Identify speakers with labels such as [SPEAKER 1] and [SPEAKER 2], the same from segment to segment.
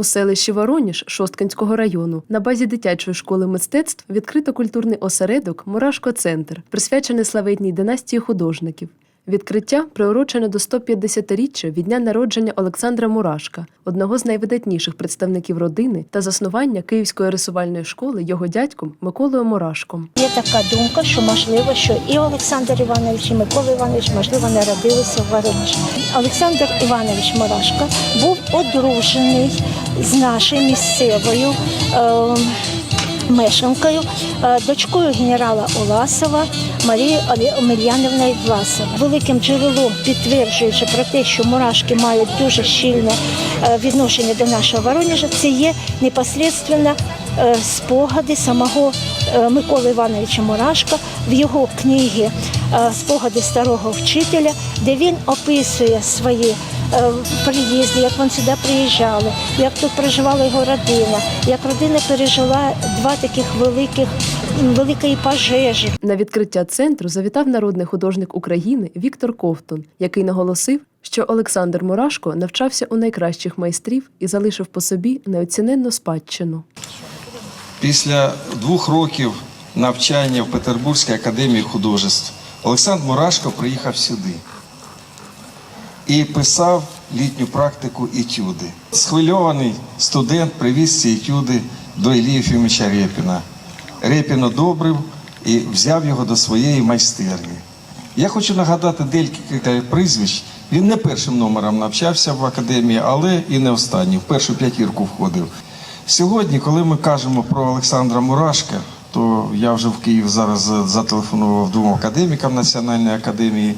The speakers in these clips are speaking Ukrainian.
[SPEAKER 1] У селищі Вороніж Шосткинського району на базі дитячої школи мистецтв відкрито культурний осередок Мурашко Центр, присвячений славетній династії художників. Відкриття приурочене до 150-річчя від дня народження Олександра Мурашка, одного з найвидатніших представників родини та заснування Київської рисувальної школи його дядьком Миколою Мурашком.
[SPEAKER 2] Є така думка, що можливо, що і Олександр Іванович, і Микола Іванович, можливо, народилися в Воронежі. Олександр Іванович Мурашко був одружений з нашою місцевою е, мешканкою, е, дочкою генерала Уласова Марією Омельянівною Власова. Великим джерелом, підтверджуючи про те, що мурашки мають дуже щільне е, відношення до нашого Воронежа, це є непосредственно е, спогади самого Миколи Івановича Мурашка в його книгі Спогади старого вчителя, де він описує свої е, приїзди, як вони сюди приїжджали, як тут проживала його родина, як родина пережила два таких великих великої пожежі.
[SPEAKER 1] На відкриття центру завітав народний художник України Віктор Ковтун, який наголосив, що Олександр Мурашко навчався у найкращих майстрів і залишив по собі неоціненну спадщину.
[SPEAKER 3] Після двох років навчання в Петербурзькій академії художеств Олександр Мурашко приїхав сюди і писав літню практику етюди. Схвильований студент привіз ці етюди до Ілії Єфімовича Рєпіна. Рєпін одобрив і взяв його до своєї майстерні. Я хочу нагадати декілька прізвищ. Він не першим номером навчався в академії, але і не останній. В першу п'ятірку входив. Сьогодні, коли ми кажемо про Олександра Мурашка, то я вже в Київ зараз зателефонував двом академікам Національної академії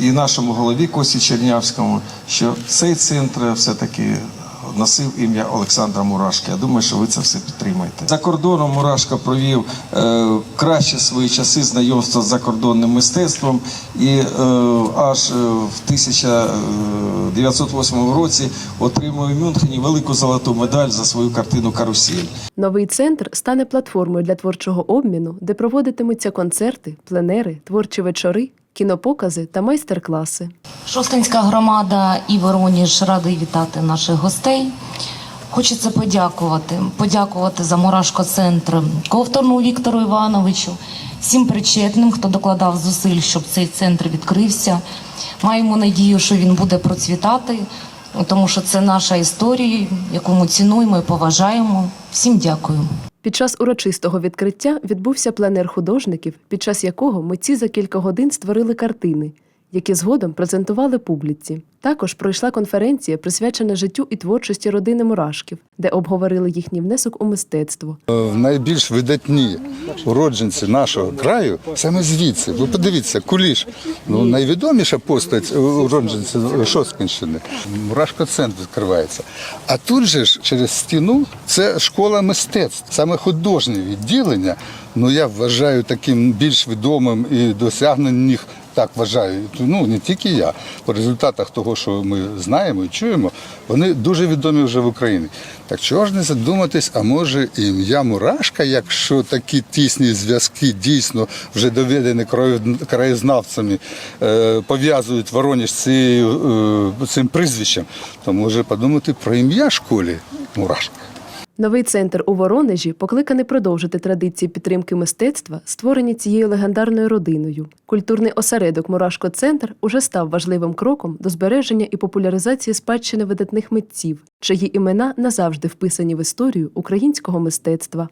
[SPEAKER 3] і нашому голові Косі Чернявському, що цей центр все-таки носив ім'я Олександра Мурашка. Я думаю, що ви це все підтримаєте. За кордоном Мурашка провів е, кращі свої часи знайомства з закордонним мистецтвом, і е, аж е, в 1908 році отримує в Мюнхені велику золоту медаль за свою картину Карусель.
[SPEAKER 1] Новий центр стане платформою для творчого обміну, де проводитимуться концерти, пленери, творчі вечори, кінопокази та майстер-класи.
[SPEAKER 4] Шостинська громада і Вороніж радий вітати наших гостей. Хочеться подякувати, подякувати за Мурашко центр Ковторну Віктору Івановичу, всім причетним, хто докладав зусиль, щоб цей центр відкрився. Маємо надію, що він буде процвітати, тому що це наша історія, яку ми цінуємо і поважаємо. Всім дякую.
[SPEAKER 1] Під час урочистого відкриття відбувся пленер художників, під час якого митці за кілька годин створили картини, які згодом презентували публіці. Також пройшла конференція, присвячена життю і творчості родини Мурашків, де обговорили їхній внесок у мистецтво.
[SPEAKER 5] найбільш видатні уродженці нашого краю саме звідси. Ви подивіться, Куліш, ну найвідоміша постать уродженців Шосткинщини. Мурашко центр відкривається. А тут же ж через стіну це школа мистецтв, саме художнє відділення. Ну я вважаю таким більш відомим і досягнених. Так вважаю, ну не тільки я. По результатах того, що ми знаємо і чуємо, вони дуже відомі вже в Україні. Так чого ж не задуматись, а може ім'я Мурашка, якщо такі тісні зв'язки дійсно вже доведені краєзнавцями, е, пов'язують Воронеж цією, е, цим прізвищем, то може подумати про ім'я школі Мурашка.
[SPEAKER 1] Новий центр у Воронежі покликаний продовжити традиції підтримки мистецтва, створені цією легендарною родиною. Культурний осередок Мурашко Центр уже став важливим кроком до збереження і популяризації спадщини видатних митців, чиї імена назавжди вписані в історію українського мистецтва.